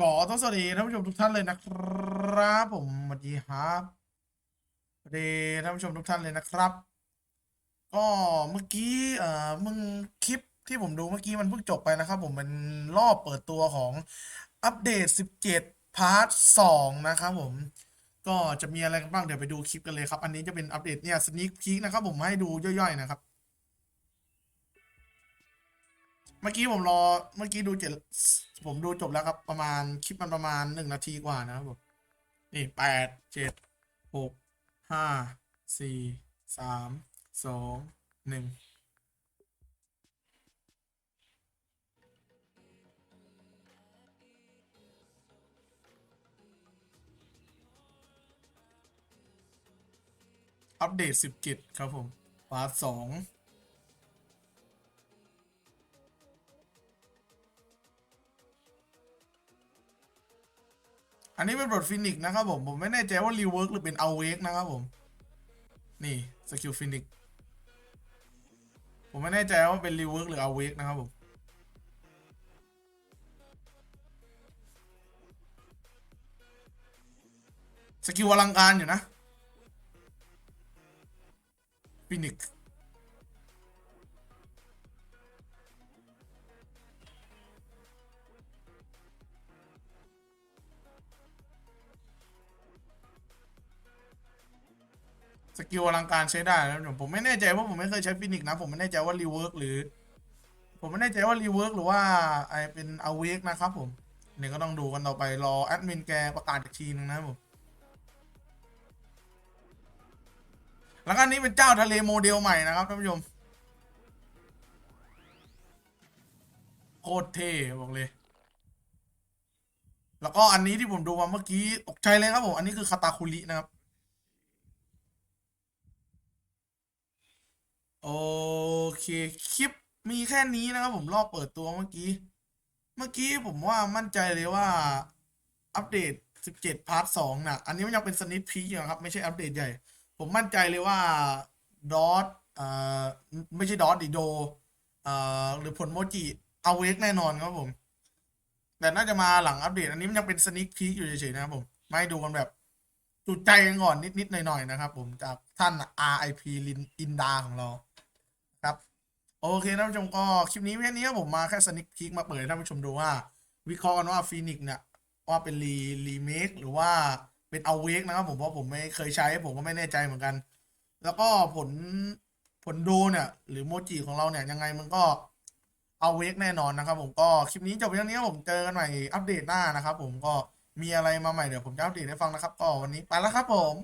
ขอต้อนสวัสดีท่านผู้ชมทุกท่านเลยนะครับผมสวัสดีครับสวัสดีท่านผู้ชมทุกท่านเลยนะครับ ก็เมื่อกี้เอ่อมึงคลิปที่ผมดูเมื่อกี้มันเพิ่งจบไปนะครับ ผมเป็นรอบเปิดตัวของอัปเดต 17 พาร์ท 2 นะครับผมก็จะมีอะไรกันบ้างเดี๋ยวไปดูคลิปกันเลยครับ อันนี้จะเป็นอัปเดตเนี่ยสนิคพีคนะครับผมให้ดูย่อยๆนะครับ เมื่อกี้ผมรอ เมื่อกี้ดูเจ็ดผมดูจบแล้วครับประมาณคลิปมันประมาณหนึ่งนาทีกว่านะครับผมนี่แปดเจ็ดหกห้าสี่สามสองหนึ่งอัปเดตสิบกิจครับผมพาร์ทสอง อันนี้เป็นบทฟินิกนะครับผม ผมไม่แน่ใจว่ารีเวิร์กหรือเป็นเอาเวกนะครับผม นี่สกิลฟินิกผมไม่แน่ใจว่าเป็นรีเวิร์กหรือเอาเวกนะครับผม สกิลอลังการอยู่นะฟินิก สกิลอลังการใช้ได้แล้วผมไม่แน่ใจว่าผมไม่เคยใช้ฟินิกนะ ผมไม่แน่ใจว่ารีเวิร์กหรือ ผมไม่แน่ใจว่ารีเวิร์กหรือว่าไอเป็นเอาเวกนะครับผมเนี่ยก็ต้องดูกันต่อไปรอแอดมินแกประกาศอีกทีนึงนะผมแล้วก็นนี้เป็นเจ้าทะเลโมเดลใหม่นะครับท่านผู้ชมโคตรเท่บอกเลย แล้วก็อันนี้ที่ผมดูมาเมื่อกี้ตกใจเลยครับผม อันนี้คือคาตาคุรินะครับ โอเคคลิปมีแค่นี้นะครับผมรอบเปิดตัวเมื่อกี้ เมื่อกี้ผมว่ามั่นใจเลยว่าอัปเดต 17 พาร์ท 2นะอันนี้มันยังเป็นสนิทพีคอยู่นะครับ ไม่ใช่อัปเดตใหญ่ ผมมั่นใจเลยว่าดอทเอ่อไม่ใช่ดอทดิโดเอ่อหรือผลโมจิเอาเวกแน่นอนครับผม แต่น่าจะมาหลังอัปเดต อันนี้มันยังเป็นสนิทพีคอยู่เฉยๆนะครับผม ไม่ดูกันแบบจุดใจกันก่อนนิดๆหน่อยๆนะครับผมจากท่าน RIP ลินอินดาของเรา ครับ โอเคท่านผู้ชมก็คลิปนี้แค่นี้ครับผมมาแค่สนิคพีคมาเปิดให้ท่านผู้ชมดูว่า วิเคราะห์กันว่าฟีนิกเนี่ยว่าเป็นรีรีเมคหรือว่าเป็นเอาเวกนะครับผมเพราะผมไม่เคยใช้ผมก็ไม่แน่ใจเหมือนกัน แล้วก็ผลผลดูเนี่ย หรือโมจิของเราเนี่ยยังไงมันก็เอาเวกแน่นอนนะครับ ผมก็คลิปนี้จบเพียงนี้ผมเจอกันใหม่อัปเดตหน้านะครับ ผมก็มีอะไรมาใหม่เดี๋ยวผมจะอัปเดตให้ฟังนะครับ ก็วันนี้ไปแล้วครับผม